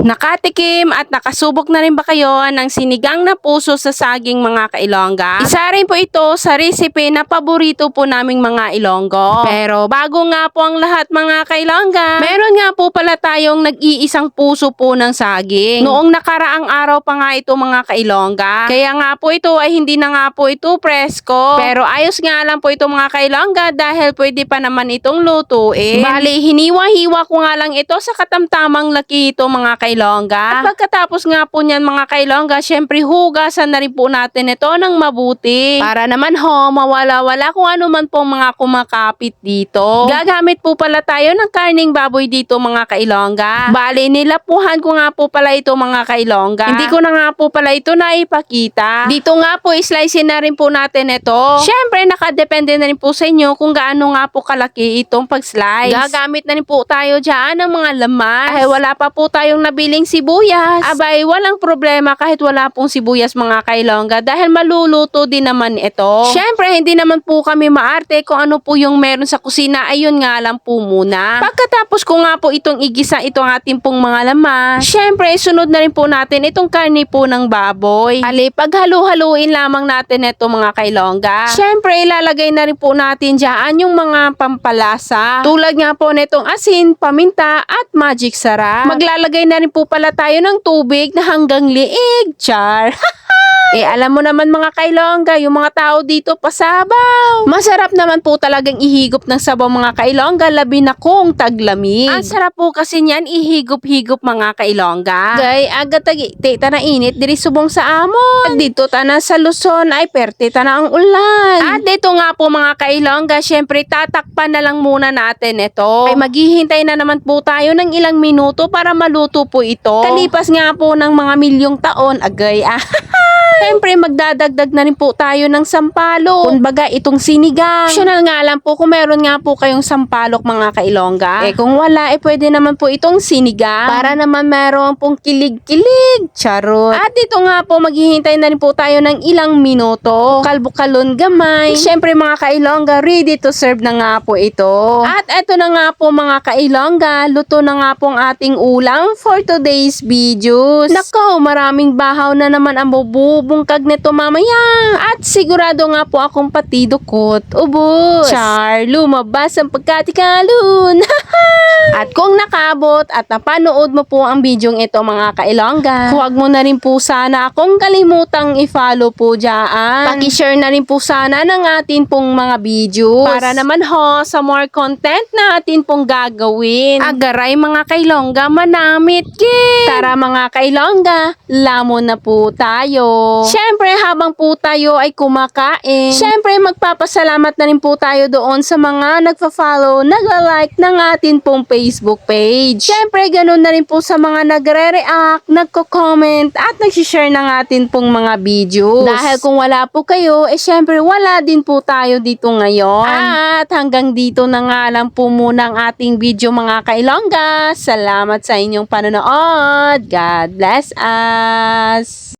Nakatikim at nakasubok na rin ba kayo ng sinigang na puso sa saging mga kailongga? Isa rin po ito sa recipe na paborito po naming mga ilonggo. Pero bago nga po ang lahat mga kailongga, meron nga po pala tayong nag-iisang puso po ng saging. Noong nakaraang araw pa nga ito mga kailongga. Kaya nga po ito ay hindi na nga po ito presko. Pero ayos nga lang po ito mga kailongga dahil pwede pa naman itong lutuin. Bali, hiniwa-hiwa ko nga lang ito sa katamtamang laki ito mga kailongga. At pagkatapos nga po niyan mga kailongga, syempre hugasan na rin po natin ito ng mabuti. Para naman ho, mawala-wala kung ano man po mga kumakapit dito. Gagamit po pala tayo ng karning baboy dito mga kailongga. Bali, nilapuhan ko nga po pala ito mga kailongga. Hindi ko na nga po pala ito naipakita. Dito nga po, slice na rin po natin ito. Syempre, nakadepende na rin po sa inyo kung gaano nga po kalaki itong pag-slice. Gagamit na rin po tayo dyan ng mga laman. Dahil wala pa po tayong nabiling sibuyas. Abay, walang problema kahit wala pong sibuyas mga kailongga dahil maluluto din naman ito. Syempre, hindi naman po kami maarte kung ano po yung meron sa kusina. Ayun nga lang po muna. Pagkatapos ko nga po itong igisa itong ating pong mga laman, syempre, sunod na rin po natin itong karni po ng baboy. Ali, paghalu-haluin lamang natin ito mga kailongga. Syempre, ilalagay na rin po natin dyan yung mga pampalasa. Tulad nga po nitong asin, paminta, at magic sarap. Maglalagay na rin po pala tayo ng tubig na hanggang liig. Char! Eh, alam mo naman mga kailongga, yung mga tao dito pasabaw. Masarap naman po talagang ihigop ng sabaw mga kailongga, labi na kung taglamig. Ang sarap po kasi niyan, ihigop-higop mga kailongga. Gay, agad tagi, te, na init, diri subong sa amon. Dito tana sa Luzon, ay perte na ang ulan. At dito nga po mga kailongga, syempre tatakpan na lang muna natin ito. Ay maghihintay na naman po tayo ng ilang minuto para maluto po ito. Kalipas nga po ng mga milyong taon, agay, ah. Siyempre, magdadagdag na rin po tayo ng sampalok. Kumbaga, itong sinigang. Optional nga lang po kung meron nga po kayong sampalok mga kailongga. Eh kung wala, eh pwede naman po itong sinigang. Para naman meron pong kilig-kilig. Charot. At ito nga po, maghihintay na rin po tayo ng ilang minuto. Kalbukalon gamay. Siyempre mga kailongga, ready to serve na nga po ito. At ito na nga po mga kailongga, luto na nga po ang ating ulam for today's videos. Nako, maraming bahaw na naman ang bubungkag nito mamaya. At sigurado nga po akong patidukot. Ubus. Char, lumabas ang pagkatikalun. at kung nakabot at napanood mo po ang video ito mga kailongga, huwag mo na rin po sana akong kalimutang i-follow po dyan. Paki-share na rin po sana ng atin pong mga videos. Para naman ho, sa more content na atin pong gagawin. Agaray mga kailongga, manamit ki. Tara mga kailongga, lamon na po tayo. Siyempre, habang po tayo ay kumakain, siyempre magpapasalamat na rin po tayo doon sa mga nagfa-follow, nagla-like ng atin pong Facebook page. Siyempre, ganun na rin po sa mga nagre-react, nagko-comment, at nagsishare ng atin pong mga videos. Dahil kung wala po kayo, eh siyempre wala din po tayo dito ngayon. At hanggang dito na nga lang po muna ang ating video mga kailongga. Salamat sa inyong panonood. God bless us!